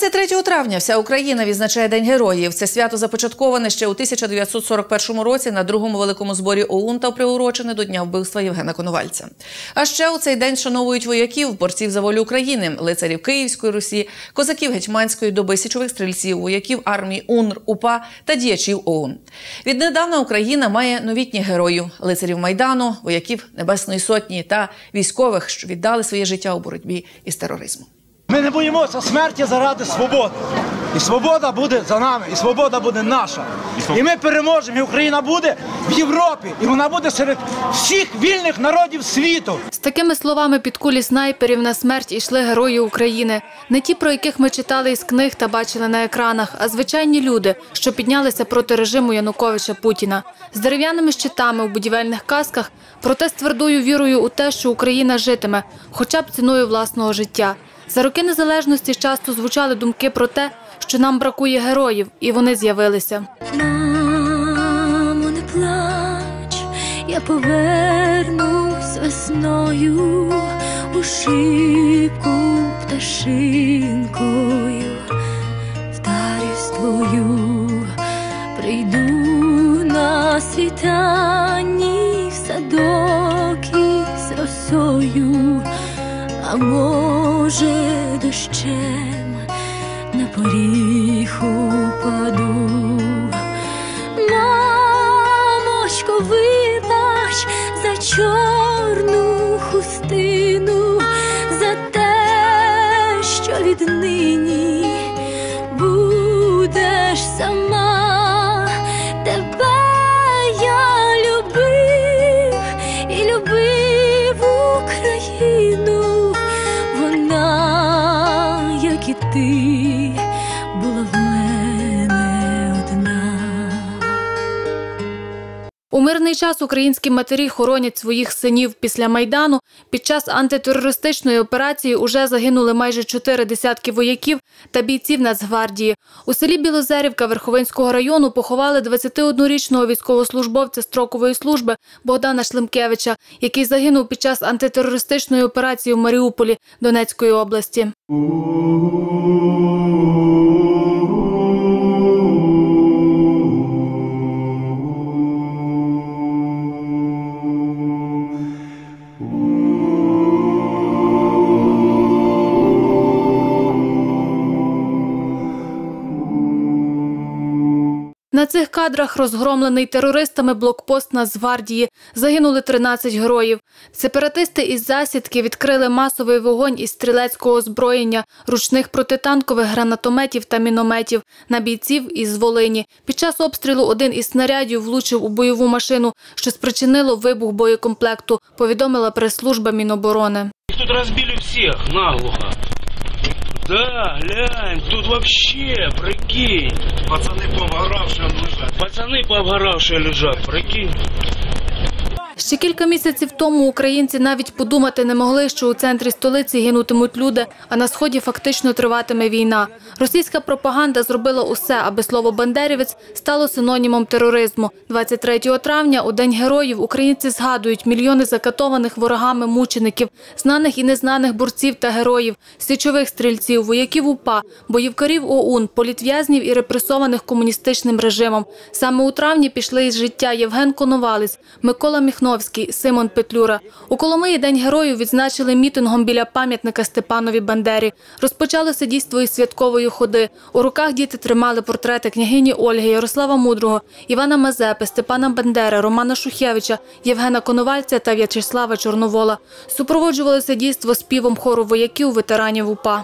23 травня вся Україна відзначає День героїв. Це свято започатковане ще у 1941 році на другому великому зборі ОУН та приурочене до дня вбивства Євгена Коновальця. А ще у цей день шановують вояків, борців за волю України, лицарів Київської Русі, козаків гетьманської доби, січових стрільців, вояків армії УНР, УПА та діячів ОУН. Віднедавна Україна має новітніх героїв лицарів майдану, вояків Небесної Сотні та військових, що віддали своє життя у боротьбі із тероризмом. Ми не боїмося смерті заради свободи. І свобода буде за нами, і свобода буде наша. І ми переможемо, і Україна буде в Європі, і вона буде серед всіх вільних народів світу. З такими словами під кулі снайперів на смерть ішли герої України. Не ті, про яких ми читали із книг та бачили на екранах, а звичайні люди, що піднялися проти режиму Януковича Путіна. З дерев'яними щитами у будівельних касках, проте з твердою вірою у те, що Україна житиме, хоча б ціною власного життя. За роки незалежності часто звучали думки про те, що нам бракує героїв, і вони з'явилися. Мамо, не плач, я повернусь весною у шибку пташинкою, вдарюсь твою, прийду на світанні в садок із росою, а може дощем на поріг упаду. Мамочко, вибач за чорну You. У мирний час українські матері хоронять своїх синів після Майдану. Під час антитерористичної операції уже загинули майже чотири десятки вояків та бійців Нацгвардії. У селі Білозерівка Верховинського району поховали 21-річного військовослужбовця строкової служби Богдана Шлемкевича, який загинув під час антитерористичної операції в Маріуполі Донецької області. На цих кадрах розгромлений терористами блокпост Нацгвардії. Загинули 13 героїв. Сепаратисти із засідки відкрили масовий вогонь із стрілецького озброєння, ручних протитанкових гранатометів та мінометів на бійців із Волині. Під час обстрілу один із снарядів влучив у бойову машину, що спричинило вибух боєкомплекту, повідомила прес-служба Міноборони. Тут разбили всех наглухо. Да, глянь, тут вообще, прикинь. Пацаны пообгоравшие лежат. Пацаны пообгоравшие лежат, прикинь. Ще кілька місяців тому українці навіть подумати не могли, що у центрі столиці гинутимуть люди, а на сході фактично триватиме війна. Російська пропаганда зробила усе, аби слово «бандерівець» стало синонімом тероризму. 23 травня, у День героїв, українці згадують мільйони закатованих ворогами мучеників, знаних і незнаних борців та героїв, січових стрільців, вояків УПА, боївкарів ОУН, політв'язнів і репресованих комуністичним режимом. Саме у травні пішли із життя Євген Коновалець, Микола Міхновський, Симон Петлюра. У Коломиї День героїв відзначили мітингом біля пам'ятника Степанові Бандері. Розпочалося дійство із святкової ходи. У руках діти тримали портрети княгині Ольги, Ярослава Мудрого, Івана Мазепи, Степана Бандери, Романа Шухевича, Євгена Коновальця та В'ячеслава Чорновола. Супроводжувалося дійство співом хору вояків ветеранів УПА.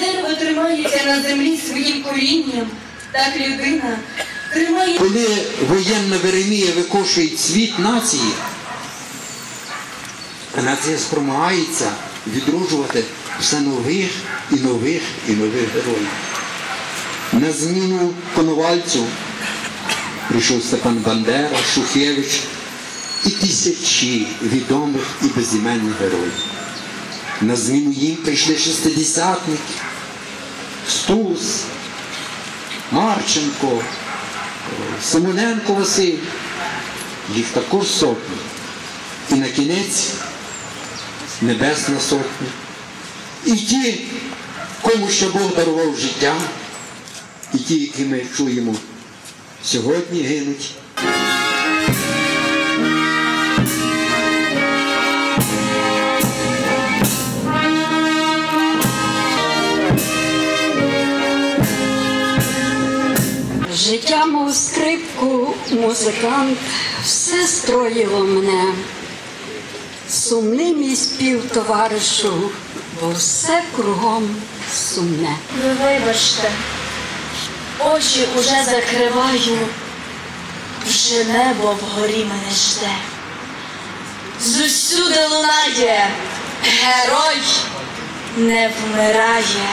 Дерево тримається на землі своїм корінням, так людина тримає Коли воєнна Веремія викошує цвіт нації, а нація спромагається відроджувати все нових і нових і нових героїв. На зміну Коновальцю прийшов Степан Бандера, Шухевич і тисячі відомих і безіменних героїв. На зміну їм прийшли шестидесятники, Стус, Марченко, Симоненко Василь. Їх також сотні. І на кінець Небесна Сотня. І ті, кому ще Бог дарував життя, і ті, які ми чуємо, сьогодні гинуть. Життя, мов скрипку, музикант, все строїло мене. Сумний мій спів товаришу, бо все кругом сумне. Ви вибачте, очі уже закриваю, вже небо вгорі мене жде. Зусюди лунає, герой не вмирає,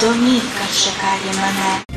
домівка чекає мене.